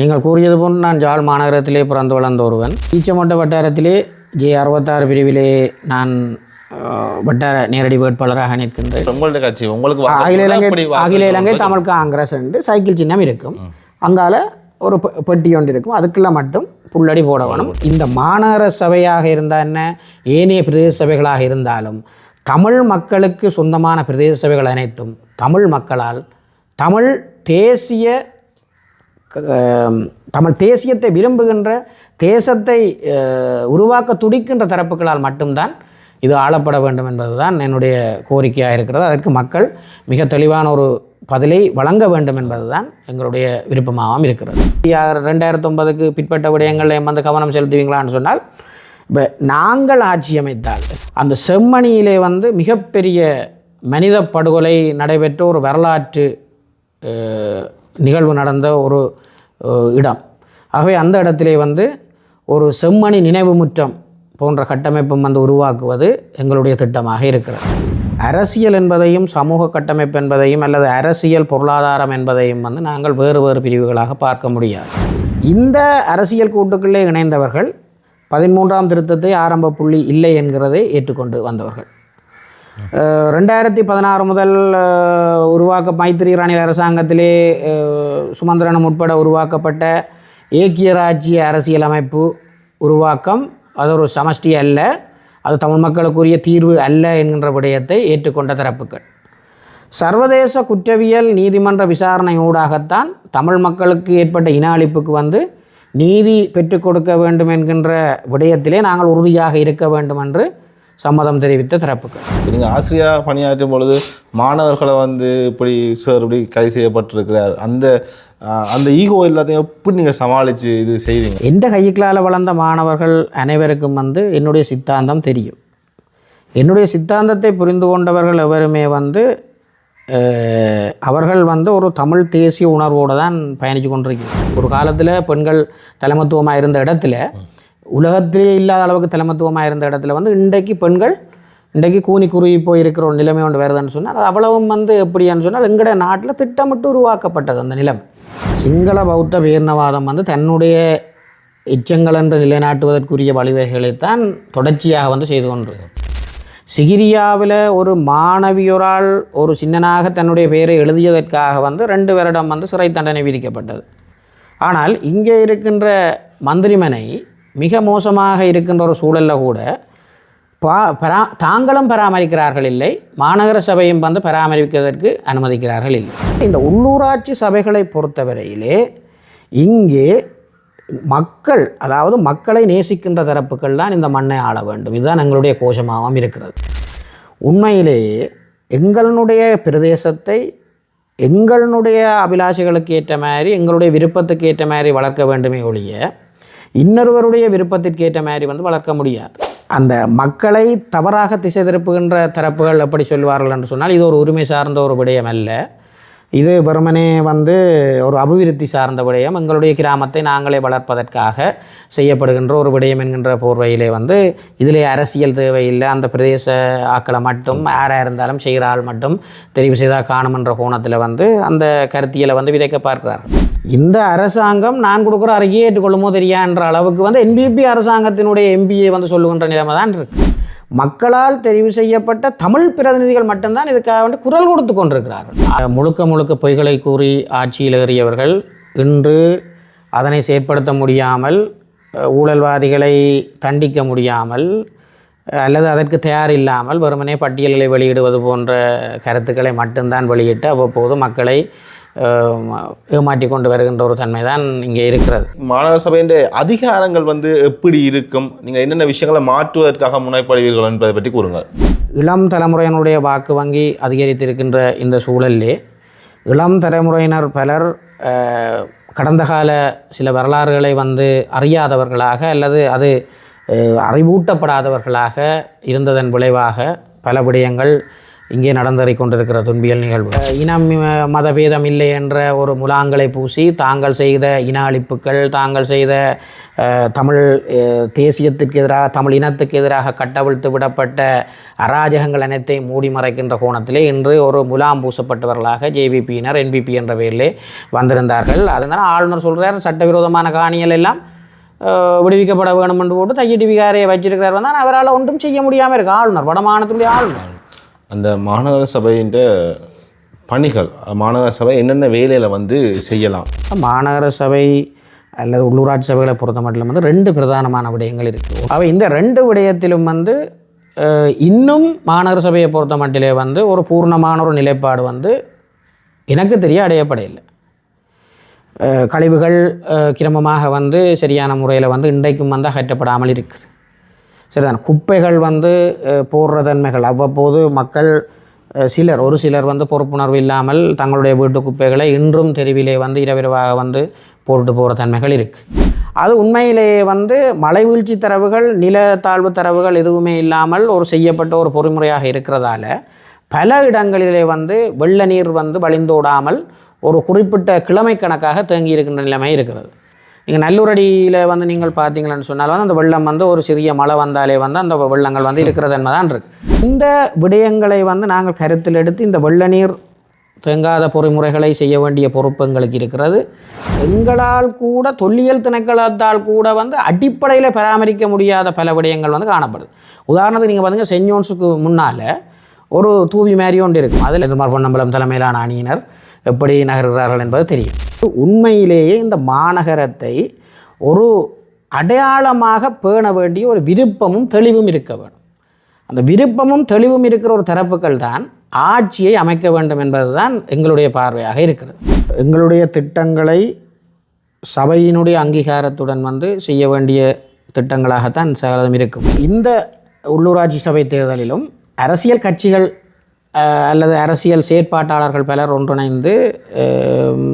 நீங்கள் கூறியது போன்று நான் ஜாழ் மாநகரத்திலே பிறந்து வளர்ந்த ஒருவன். ஈச்சமட்ட வட்டாரத்திலே ஜே அறுபத்தாறு பிரிவிலே நான் வட்டார நேரடி வேட்பாளராக நிற்கின்றேன். கட்சி உங்களுக்கு அகில இலங்கை அகில இலங்கை தமிழ் காங்கிரஸ் என்று சைக்கிள் சின்னம் இருக்கும். அங்கால ஒரு பெட்டி ஒன்று இருக்கும். அதுக்குள்ள மட்டும் புல்லடி போட வேணும் இந்த மாநகர சபையாக இருந்தால் என்ன? ஏனைய பிரதேச சபைகளாக இருந்தாலும் தமிழ் மக்களுக்கு சொந்தமான பிரதேச சபைகள் அனைத்தும் தமிழ் மக்களால் தமிழ் தேசிய தமிழ் தேசியத்தை விரும்புகின்ற தேசத்தை உருவாக்க துடிக்கின்ற தரப்புகளால் மட்டும்தான் இது ஆளப்பட வேண்டும் என்பது தான் என்னுடைய கோரிக்கையாக இருக்கிறது. அதற்கு மக்கள் மிக தெளிவான ஒரு பதிலை வழங்க வேண்டும் என்பது தான் எங்களுடைய விருப்பமாகவும் இருக்கிறது. ரெண்டாயிரத்தி ஒன்பதுக்கு பிற்பட்ட விடயங்களில் வந்து கவனம் செலுத்துவீங்களான்னு சொன்னால் இப்போ நாங்கள் ஆட்சி அமைத்தால் அந்த செம்மணியிலே வந்து மிகப்பெரிய மனித படுகொலை நடைபெற்ற ஒரு வரலாற்று நிகழ்வு நடந்த ஒரு இடம். ஆகவே அந்த இடத்திலே வந்து ஒரு செம்மணி நினைவு முற்றம் போன்ற கட்டமைப்பும் வந்து உருவாக்குவது எங்களுடைய திட்டமாக இருக்கிறது. அரசியல் என்பதையும் சமூக கட்டமைப்பு என்பதையும் அல்லது அரசியல் பொருளாதாரம் என்பதையும் வந்து நாங்கள் வேறு வேறு பிரிவுகளாக பார்க்க முடியாது. இந்த அரசியல் கூட்டுக்குள்ளே இணைந்தவர்கள் பதிமூன்றாம் திருத்தத்தை ஆரம்ப புள்ளி இல்லை என்கிறதை ஏற்றுக்கொண்டு வந்தவர்கள். ரெண்டாயிரத்தி பதினாறு முதல் உருவாக்க மைத்திரி ரணில் அரசாங்கத்திலே சுமந்திரனும் உட்பட உருவாக்கப்பட்ட ஏக்கிய ராஜ்ய அரசியலமைப்பு உருவாக்கம். அது ஒரு சமஷ்டி அல்ல அது தமிழ் மக்களுக்குரிய தீர்வு அல்ல என்கின்ற விடயத்தை ஏற்றுக்கொண்ட தரப்புகள். சர்வதேச குற்றவியல் நீதிமன்ற விசாரணை ஊடாகத்தான் தமிழ் மக்களுக்கு ஏற்பட்ட இன அழிப்புக்கு வந்து நீதி பெற்றுக் கொடுக்க வேண்டும் என்கின்ற விடயத்திலே நாங்கள் உறுதியாக இருக்க வேண்டும் என்று சம்மதம் தெரிவித்த தரப்புகள் நீங்கள் ஆசிரியராக பணியாற்றும் பொழுது மாணவர்களை வந்து இப்படி சார் இப்படி கைது செய்யப்பட்டிருக்கிறார். அந்த அந்த ஈகோ எல்லாத்தையும் எப்படி நீங்கள் சமாளித்து இது செய்வீங்க எந்த கையுக்களால் வளர்ந்த மாணவர்கள் அனைவருக்கும் வந்து என்னுடைய சித்தாந்தம் தெரியும். என்னுடைய சித்தாந்தத்தை புரிந்து கொண்டவர்கள் எவருமே வந்து அவர்கள் வந்து ஒரு தமிழ் தேசிய உணர்வோடு தான் பயணித்து கொண்டிருக்கிறார் ஒரு காலத்தில் பெண்கள் தலைமத்துவமாக இருந்த இடத்துல உலகத்திலே இல்லாத அளவுக்கு தலைமத்துவமாக இருந்த இடத்துல வந்து இன்றைக்கு பெண்கள் இன்றைக்கு கூனி குறுகி போய் இருக்கிற ஒரு நிலைமை ஒன்று வருதுன்னு சொன்னால் அது அவ்வளவும் வந்து எப்படின்னு சொன்னால் எங்களுடைய நாட்டில் திட்டமிட்டு உருவாக்கப்பட்டது அந்த நிலைமை. சிங்கள பௌத்த வீர்ணவாதம் வந்து தன்னுடைய எச்சங்கள் என்று நிலைநாட்டுவதற்குரிய வழிவகைகளைத்தான் தொடர்ச்சியாக வந்து செய்து கொண்டிருக்கு சிகிரியாவில் ஒரு மாணவியொரால் ஒரு சின்னனாக தன்னுடைய பெயரை எழுதியதற்காக வந்து ரெண்டு வருடம் வந்து சிறை தண்டனை விதிக்கப்பட்டது. ஆனால் இங்கே இருக்கின்ற மந்திரிமனை மிக மோசமாக இருக்கின்ற ஒரு சூழலில் கூட பா பரா தாங்களும் பராமரிக்கிறார்கள் இல்லை மாநகர சபையும் வந்து பராமரிப்பதற்கு அனுமதிக்கிறார்கள் இல்லை. இந்த உள்ளூராட்சி சபைகளை பொறுத்தவரையிலே இங்கே மக்கள் அதாவது மக்களை நேசிக்கின்ற தரப்புகள் தான் இந்த மண்ணை ஆள வேண்டும். இதுதான் எங்களுடைய கோஷமாகவும் இருக்கிறது. உண்மையிலேயே எங்களுடைய பிரதேசத்தை எங்களுடைய அபிலாஷைகளுக்கு ஏற்ற மாதிரி எங்களுடைய விருப்பத்துக்கு ஏற்ற மாதிரி வளர்க்க வேண்டுமே ஒழிய இன்னொருவருடைய விருப்பத்திற்கு ஏற்ற மாதிரி வந்து வளர்க்க முடியாது. அந்த மக்களை தவறாக திசை திருப்புகின்ற தரப்புகள் எப்படி சொல்வார்கள் என்று சொன்னால் இது ஒரு உரிமை சார்ந்த ஒரு விடயம் அல்ல. இது வெறுமனே வந்து ஒரு அபிவிருத்தி சார்ந்த விடயம். எங்களுடைய கிராமத்தை நாங்களே வளர்ப்பதற்காக செய்யப்படுகின்ற ஒரு விடயம் என்கின்ற போர்வையிலே வந்து இதிலே அரசியல் தேவையில்லை. அந்த பிரதேச ஆக்களை மட்டும் யாராக இருந்தாலும் செய்கிற ஆள் மட்டும் தெரிவு செய்தால் காணுமென்ற கோணத்தில் வந்து அந்த கருத்தியலை வந்து விதைக்க பார்க்கிறார் இந்த அரசாங்கம் நான் கொடுக்குற அறிக்கையை ஏற்றுக்கொள்ளுமோ தெரியான்ற அளவுக்கு வந்து என்பிபி அரசாங்கத்தினுடைய எம்பியை வந்து சொல்லுகின்ற நிலைமை தான் இருக்குது மக்களால் தெரிவு செய்யப்பட்ட தமிழ் பிரதிநிதிகள் மட்டும்தான் இதுக்காக வந்து குரல் கொடுத்து கொண்டிருக்கிறார்கள். முழுக்க முழுக்க பொய்களை கூறி ஆட்சியில் ஏறியவர்கள் இன்று அதனை செயற்படுத்த முடியாமல் ஊழல்வாதிகளை தண்டிக்க முடியாமல் அல்லது அதற்கு தயார் இல்லாமல் வெறுமனே பட்டியல்களை வெளியிடுவது போன்ற கருத்துக்களை மட்டும்தான் வெளியிட்டு அவ்வப்போது மக்களை ஏமாற்றி கொண்டு வருகின்ற ஒரு தன்மை தான் இங்கே இருக்கிறது. மாநகர சபையின் அதிகாரங்கள் வந்து எப்படி இருக்கும்? நீங்கள் என்னென்ன விஷயங்களை மாற்றுவதற்காக முனைப்படுவீர்கள் என்பதை பற்றி கூறுங்கள். இளம் தலைமுறையினுடைய வாக்கு வங்கி அதிகரித்திருக்கின்ற இந்த சூழலிலே இளம் தலைமுறையினர் பலர் கடந்த கால சில வரலாறுகளை வந்து அறியாதவர்களாக அல்லது அது அறிவூட்டப்படாதவர்களாக இருந்ததன் விளைவாக பல விடயங்கள் இங்கே நடந்தேறிக் கொண்டிருக்கிற துன்பியல் நிகழ்வு. இனம் மதபேதம் இல்லை என்ற ஒரு முலாங்களை பூசி தாங்கள் செய்த இன அழிப்புகள் தாங்கள் செய்த தமிழ் தேசியத்திற்கு எதிராக தமிழ் இனத்துக்கு எதிராக கட்டவிழ்த்து விடப்பட்ட அராஜகங்கள் அனைத்தையும் மூடி மறைக்கின்ற கோணத்திலே இன்று ஒரு முலாம் பூசப்பட்டவர்களாக ஜேவிபியினர் என்பிபி என்ற பெயரிலே வந்திருந்தார்கள். அதனால் ஆளுநர் சொல்கிறார் சட்டவிரோதமான காணிகள் எல்லாம் விடுவிக்கப்பட வேணும் என்று போட்டு தையடி விகாரையை வச்சிருக்கிறார். தான் அவரால் ஒன்றும் செய்ய முடியாமல் இருக்கு. ஆளுநர் வடமாநிலத்துடைய ஆளுநர். அந்த மாநகர சபையின் பணிகள் மாநகர சபை என்னென்ன வேலையில் வந்து செய்யலாம்? மாநகர சபை அல்லது உள்ளூராட்சி சபைகளை பொறுத்த மட்டும் வந்து ரெண்டு பிரதானமான விடயங்கள் இருக்குது அவை இந்த ரெண்டு விடயத்திலும் வந்து இன்னும் மாநகர சபையை பொறுத்த மட்டிலே வந்து ஒரு பூர்ணமான ஒரு நிலைப்பாடு வந்து எனக்கு தெரிய அடையப்படையில்லை கழிவுகள் கிரமமாக வந்து சரியான முறையில் வந்து இன்றைக்கும் வந்து அகற்றப்படாமல் இருக்குது சரிதான்? குப்பைகள் வந்து போடுற தன்மைகள். அவ்வப்போது மக்கள் சிலர் ஒரு சிலர் வந்து பொறுப்புணர்வு இல்லாமல் தங்களுடைய வீட்டு குப்பைகளை இன்றும் தெருவிலே வந்து இரவிரவாக வந்து போட்டு போகிற தன்மைகள் இருக்குது அது உண்மையிலேயே வந்து மலைவீழ்ச்சி தரவுகள் நில தாழ்வு தரவுகள் எதுவுமே இல்லாமல் ஒரு செய்யப்பட்ட ஒரு பொறிமுறையாக இருக்கிறதால பல இடங்களிலே வந்து வெள்ள நீர் வந்து வழிந்தோடாமல் ஒரு குறிப்பிட்ட கிழமை கணக்காக தேங்கி இருக்கின்ற நிலைமை இருக்கிறது. நீங்கள் நல்லூரடியில் வந்து நீங்கள் பார்த்தீங்கன்னு சொன்னால் வந்து அந்த வெள்ளம் வந்து ஒரு சிறிய மழை வந்தாலே வந்து அந்த வெள்ளங்கள் வந்து இருக்கிறது தான் இருக்குது இந்த விடயங்களை வந்து நாங்கள் கருத்தில் எடுத்து இந்த வெள்ள நீர் தேங்காத பொறிமுறைகளை செய்ய வேண்டிய பொறுப்பு எங்களுக்கு இருக்கிறது. எங்களால் கூட தொல்லியல் திணைக்களத்தால் கூட வந்து அடிப்படையில் பராமரிக்க முடியாத பல விடயங்கள் வந்து காணப்படுது. உதாரணத்துக்கு நீங்கள் பார்த்தீங்க சென்ட் முன்னால் ஒரு தூவி மாதிரி ஒன்று இருக்கும். அதில் இந்த மாதிரி பொன்னம்பலம் தலைமையிலான அணியினர் எப்படி நகர்கிறார்கள் என்பது தெரியும். உண்மையிலேயே இந்த மாநகரத்தை ஒரு அடையாளமாக பேண வேண்டிய ஒரு விருப்பமும் தெளிவும் இருக்க வேண்டும். அந்த விருப்பமும் தெளிவும் இருக்கிற ஒரு தரப்புகள் தான் ஆட்சியை அமைக்க வேண்டும் என்பதுதான் எங்களுடைய பார்வையாக இருக்கிறது. எங்களுடைய திட்டங்களை சபையினுடைய அங்கீகாரத்துடன் வந்து செய்ய வேண்டிய திட்டங்களாகத்தான் சகலம் இருக்கும். இந்த உள்ளூராட்சி சபை தேர்தலிலும் அரசியல் கட்சிகள் அல்லது அரசியல் செயற்பாட்டாளர்கள் பலர் ஒன்றிணைந்து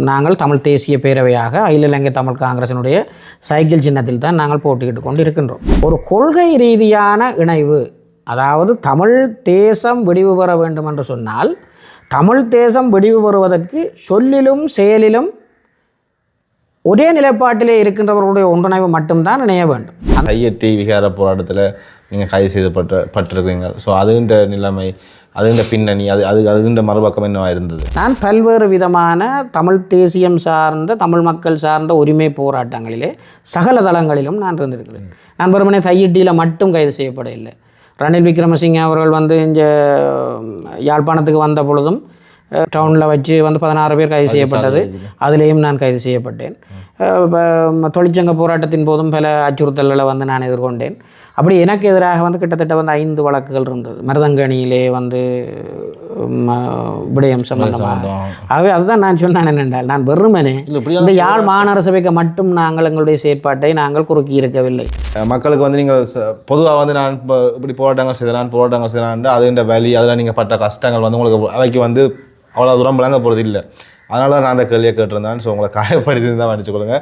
நாங்கள் தமிழ் தேசிய பேரவையாக அகில இலங்கை தமிழ் காங்கிரசினுடைய சைக்கிள் சின்னத்தில் தான் நாங்கள் போட்டியிட்டு கொண்டு இருக்கின்றோம் ஒரு கொள்கை ரீதியான இணைவு அதாவது தமிழ் தேசம் விடிவு பெற வேண்டும் என்று சொன்னால் தமிழ் தேசம் விடிவு பெறுவதற்கு சொல்லிலும் செயலிலும் ஒரே நிலைப்பாட்டிலே இருக்கின்றவர்களுடைய ஒன்றிணைவு மட்டும்தான் இணைய வேண்டும். கையெட்டி விகார போராட்டத்தில் நீங்கள் கைது செய்யப்பட்ட பட்டிருக்கிறீங்க ஸோ அதுன்ற நிலைமை அதுன்ற பின்னணி அது அது அதுன்ற மறுபக்கம் என்னவா இருந்தது? நான் பல்வேறு விதமான தமிழ் தேசியம் சார்ந்த தமிழ் மக்கள் சார்ந்த உரிமை போராட்டங்களிலே சகல தளங்களிலும் நான் இருந்திருக்கிறேன். நான் வெறுமனே தையிட்டியில் மட்டும் கைது செய்யப்படவில்லை. ரணில் விக்ரமசிங்கே அவர்கள் வந்து இங்கே யாழ்ப்பாணத்துக்கு வந்த பொழுதும் டவுனில் வச்சு வந்து பதினாறு பேர் கைது செய்யப்பட்டது. அதிலேயும் நான் கைது செய்யப்பட்டேன். தொழிற்சங்க போராட்டத்தின் போதும் பல அச்சுறுத்தல்களை வந்து நான் எதிர்கொண்டேன். அப்படி எனக்கு எதிராக வந்து கிட்டத்தட்ட வந்து ஐந்து வழக்குகள் இருந்தது. மருதங்கணியிலே வந்து விடயம் சம்பந்தமாக ஆகவே அதுதான் நான் சொன்னேன் என்னென்றால் நான் வெறுமனே இல்லை இப்படி இந்த யாழ் மாநகர சபைக்கு மட்டும் நாங்கள் எங்களுடைய செயற்பாட்டை நாங்கள் குறுக்கி இருக்கவில்லை. மக்களுக்கு வந்து நீங்கள் பொதுவாக வந்து நான் இப்போ இப்படி போராட்டங்கள் செய்தேன் போராட்டங்கள் செய்தேன் அதுன்ற வலி அதில் நீங்கள் பட்ட கஷ்டங்கள் வந்து உங்களுக்கு அவைக்கு வந்து அவ்வளோ தூரம் விளங்க போகிறது இல்லை அதனால நான் அந்த கேள்வியை கேட்டிருந்தேன். ஸோ உங்களை காயப்படுத்தி தான் நினச்சிக்கொள்ளுங்க